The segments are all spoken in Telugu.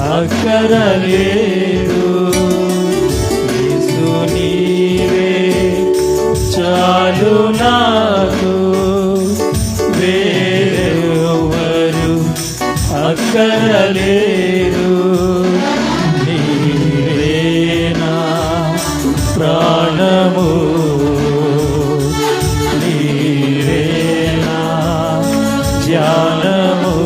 అక్కర లేదు. నీవే చాలు నాకు. వేరెవరు అక్కర లేదు నీవేనా ప్రాణము. నీవేనా ధ్యానము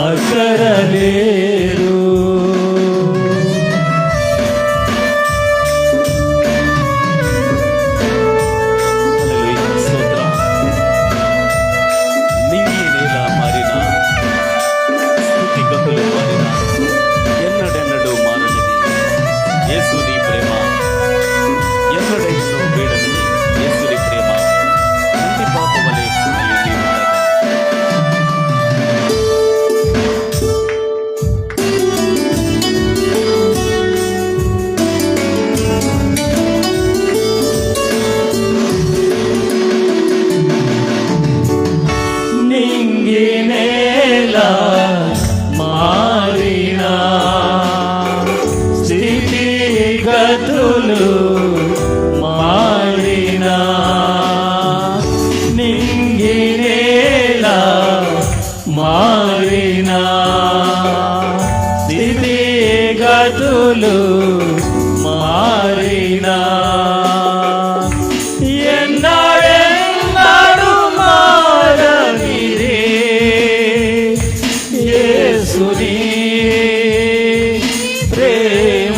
ಮಕರಲೇ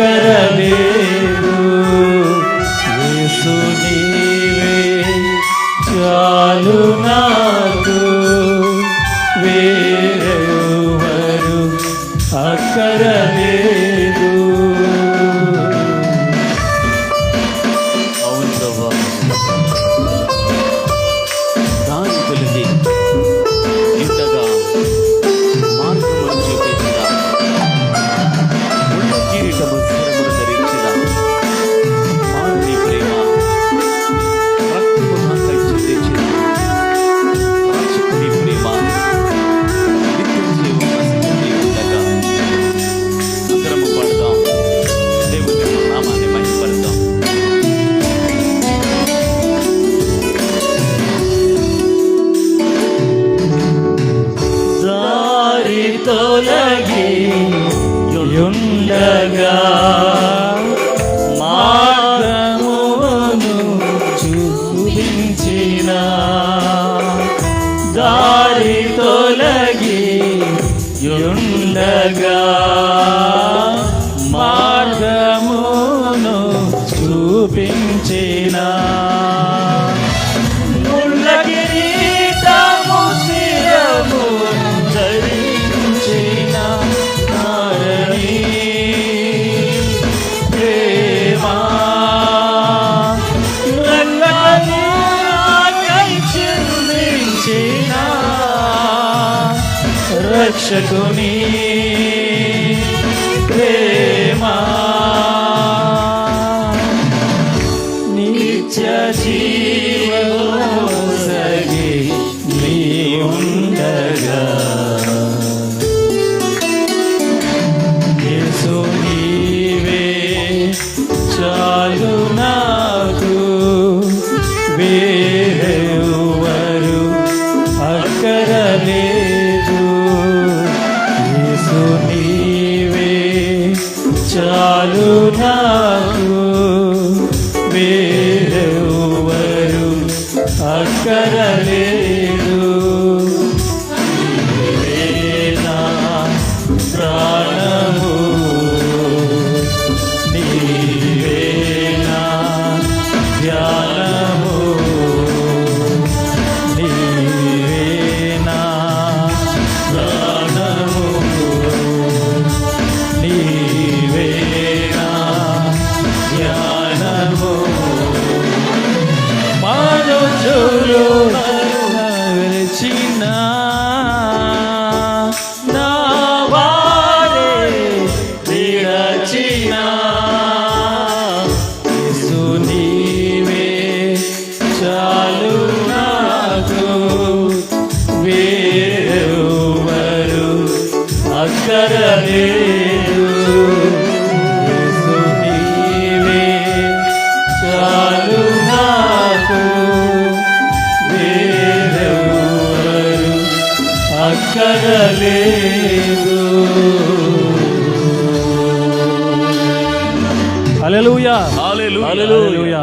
కరవేరు యేసు నీవే చాలు నాకు వేరెవరు అక్కర తొలగి యుండగా మార్గమును చూపించిన. దారి తొలగి యుండగా మార్గమును చూపించిన. రక్షకుని ప్రేమా. నిత్య జీవోసగి నీ ఉండగా. చాలు నా చాలు అక్కరలేదు హల్లెలూయా. హల్లెలూయా. హల్లెలూయా.